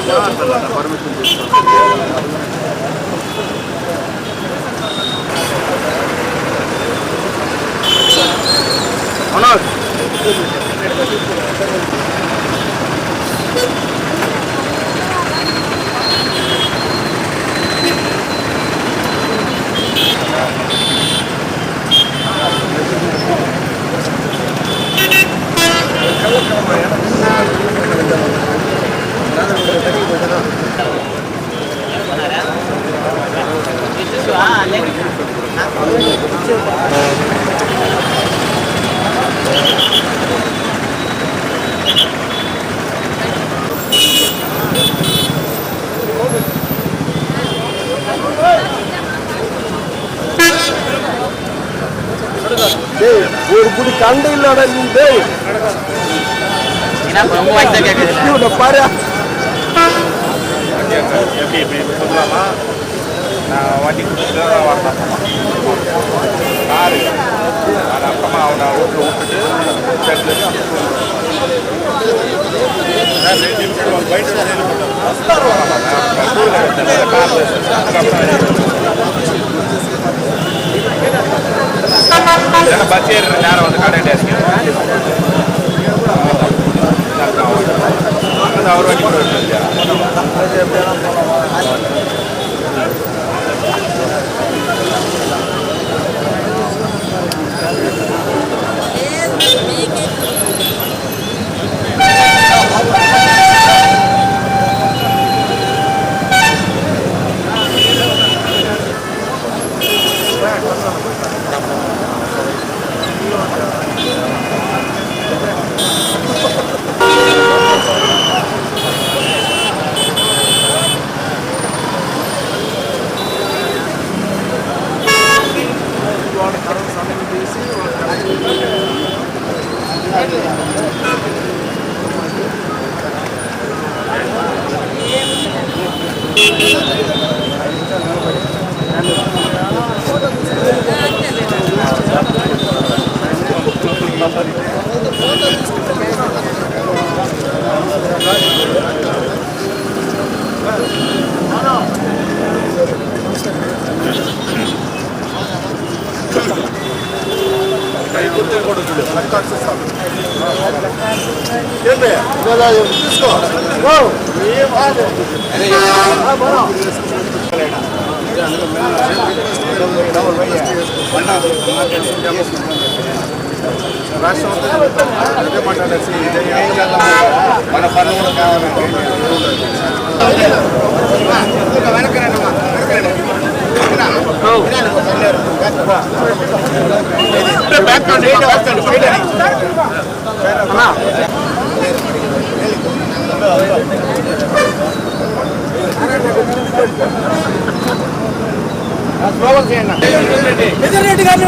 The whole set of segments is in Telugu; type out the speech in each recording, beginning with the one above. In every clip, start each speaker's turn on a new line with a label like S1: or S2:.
S1: పర్మిషన్ తీసుకోండి మనోజ్
S2: ஒரு குடி கண்டு இல்லடா நீ டேய் இவனை பாரு
S1: எப்படி இப்படி சொல்லலாமா நான் வண்டி கொடுத்துட்டு வரணும் காரு அது அப்புறமா அவனை வீட்டில் விட்டுட்டு செட்டில் பஸ் ஏறுற ಬಸ್ ಯಾರು ಒಂದು ಕಡೆ
S2: తీసుకో ఓ, ఏం ఆగు. ఆ,
S1: రాష్ట్రం మాట్లాడేసి మన పనులు కూడా కావాలంటే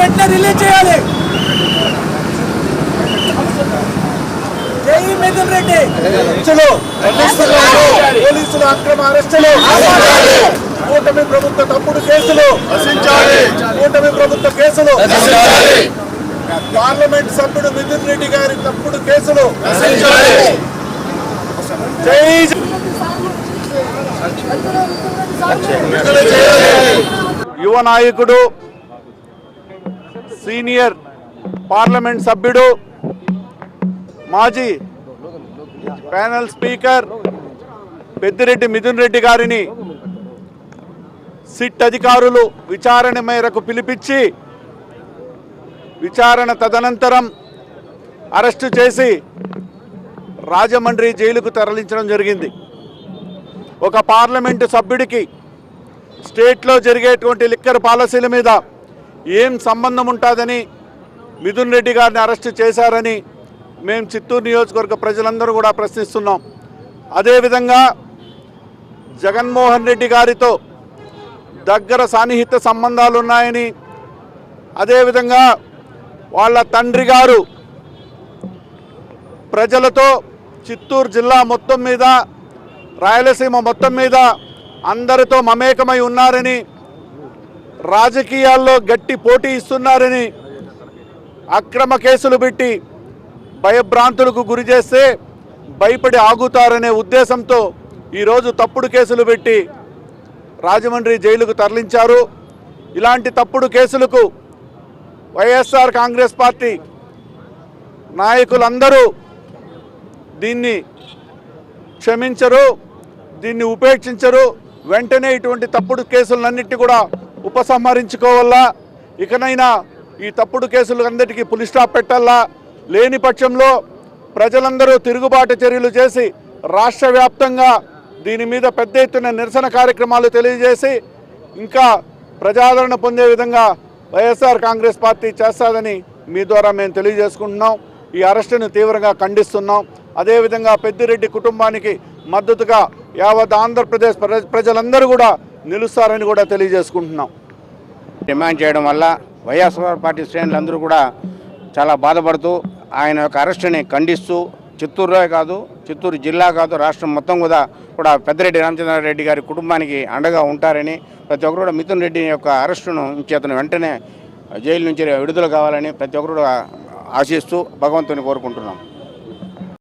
S3: వెంటనే రిలీజ్ చేయాలి. జై మిథున్ రెడ్డి.
S2: పోలీసులు అక్రమ అరెస్టులు. కూటమి ప్రభుత్వ తప్పుడు కేసులు. కూటమి ప్రభుత్వ కేసులు. పార్లమెంట్ సభ్యుడు మిథున్ రెడ్డి గారి తప్పుడు కేసులు. జై యువ నాయకుడు సీనియర్ పార్లమెంట్ సభ్యుడు మాజీ ప్యానల్ స్పీకర్ పెద్దిరెడ్డి మిథున్ రెడ్డి గారిని సిట్ అధికారులు విచారణ మేరకు పిలిపించి విచారణ తదనంతరం అరెస్టు చేసి రాజమండ్రి జైలుకు తరలించడం జరిగింది. ఒక పార్లమెంటు సభ్యుడికి స్టేట్లో జరిగేటువంటి లిక్కర్ పాలసీల మీద ఏం సంబంధం ఉంటుందని మిథున్ రెడ్డి గారిని అరెస్టు చేశారని మేము చిత్తూరు నియోజకవర్గ ప్రజలందరూ కూడా ప్రశ్నిస్తున్నాం. అదేవిధంగా జగన్మోహన్ రెడ్డి గారితో దగ్గర సాన్నిహిత సంబంధాలు ఉన్నాయని అదేవిధంగా వాళ్ళ తండ్రి గారు ప్రజలతో చిత్తూరు జిల్లా మొత్తం మీద రాయలసీమ మొత్తం మీద అందరితో మమేకమై ఉన్నారని రాజకీయాల్లో గట్టి పోటీ ఇస్తున్నారని అక్రమ కేసులు పెట్టి భయభ్రాంతులకు గురి చేస్తే భయపడి ఆగుతారనే ఉద్దేశంతో ఈరోజు తప్పుడు కేసులు పెట్టి రాజమండ్రి జైలుకు తరలించారు. ఇలాంటి తప్పుడు కేసులకు వైఎస్ఆర్ కాంగ్రెస్ పార్టీ నాయకులందరూ దీన్ని క్షమించరు దీన్ని ఉపేక్షించరు. వెంటనే ఇటువంటి తప్పుడు కేసులన్నింటి కూడా ఉపసంహరించుకోవాలా ఇకనైనా ఈ తప్పుడు కేసులు అందరికీ పులి స్టాప్ పెట్టాలా? లేని పక్షంలో ప్రజలందరూ తిరుగుబాటు చర్యలు చేసి రాష్ట్ర వ్యాప్తంగా దీని మీద పెద్ద ఎత్తున నిరసన కార్యక్రమాలు తెలియజేసి ఇంకా ప్రజాదరణ పొందే విధంగా వైఎస్ఆర్ కాంగ్రెస్ పార్టీ చేస్తాదని మీ ద్వారా మేము తెలియజేసుకుంటున్నాం. ఈ అరెస్టును తీవ్రంగా ఖండిస్తున్నాం. అదేవిధంగా పెద్దిరెడ్డి కుటుంబానికి మద్దతుగా యావత్ ఆంధ్రప్రదేశ్ ప్రజ- ప్రజలందరూ కూడా నిలుస్తారని కూడా తెలియజేసుకుంటున్నాం.
S4: డిమాండ్ చేయడం వల్ల వైఎస్ఆర్ పార్టీ శ్రేణులందరూ కూడా చాలా బాధపడుతూ ఆయన యొక్క అరెస్టుని ఖండిస్తూ చిత్తూరులో కాదు చిత్తూరు జిల్లా కాదు రాష్ట్రం మొత్తం కూడా కూడా పెద్దిరెడ్డి రామచంద్రారెడ్డి గారి కుటుంబానికి అండగా ఉంటారని ప్రతి ఒక్కరు కూడా మిథున్ రెడ్డి యొక్క అరెస్టును చేతను వెంటనే జైలు నుంచి విడుదల కావాలని ప్రతి ఒక్కరు కూడా ఆశిస్తూ భగవంతుని కోరుకుంటున్నాం.